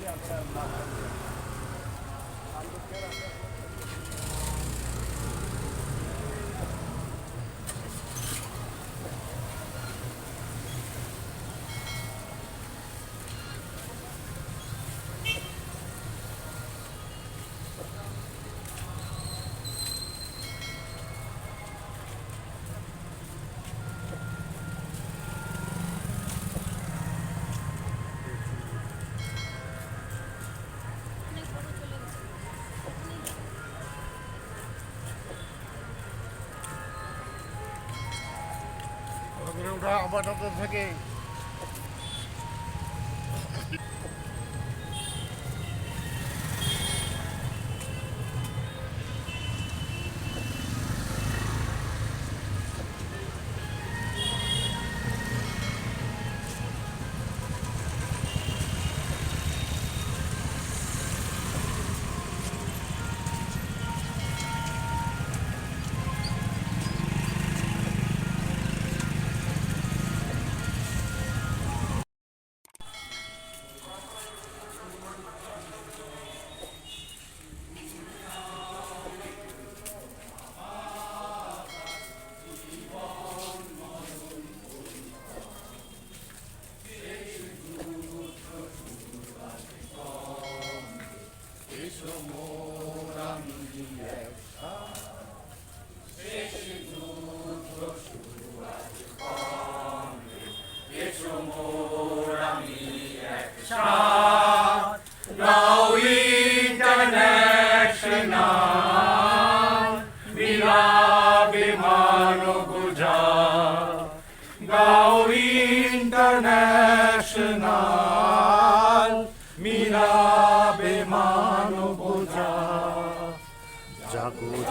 जी आपका করে আমাদের থেকে।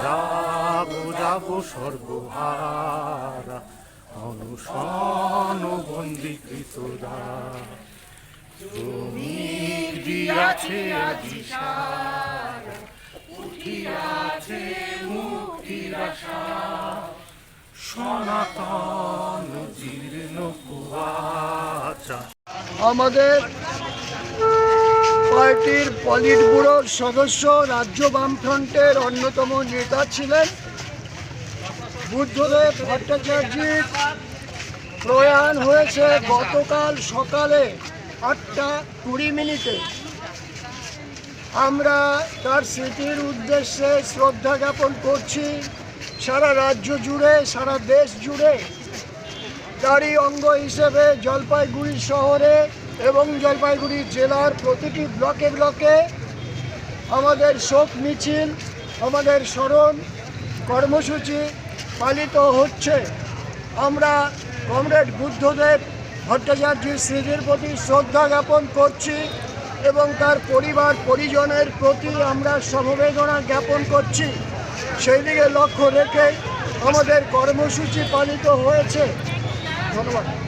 জাগো জাগো সর্বহারা অনুসন বন্দীকৃতরা জমির দিয়াছে আজি উঠিয়াছে মুক্তির সনাতন জীর্ণ কুয়াচা। আমাদের পার্টির পলিট ব্যুরোর সদস্য রাজ্য বামফ্রন্টের অন্যতম নেতা ছিলেন বুদ্ধদেব ভট্টাচার্যের প্রয়াণ হয়েছে গতকাল সকালে আটটা কুড়ি মিনিটে। আমরা তার স্মৃতির উদ্দেশ্যে শ্রদ্ধা জ্ঞাপন করছি। সারা রাজ্য জুড়ে, সারা দেশ জুড়ে। তারই অঙ্গ হিসেবে জলপাইগুড়ি শহরে এবং জলপাইগুড়ি জেলার প্রতিটি ব্লকে ব্লকে আমাদের শোক মিছিল, আমাদের স্মরণ কর্মসূচি পালিত হচ্ছে। আমরা কমরেড বুদ্ধদেব ভট্টাচার্যের স্মৃতির প্রতি শ্রদ্ধা জ্ঞাপন করছি এবং তার পরিবার, পরিজনের প্রতি আমরা সমবেদনা জ্ঞাপন করছি। সেই দিকে লক্ষ্য রেখে আমাদের কর্মসূচি পালিত হয়েছে। ধন্যবাদ।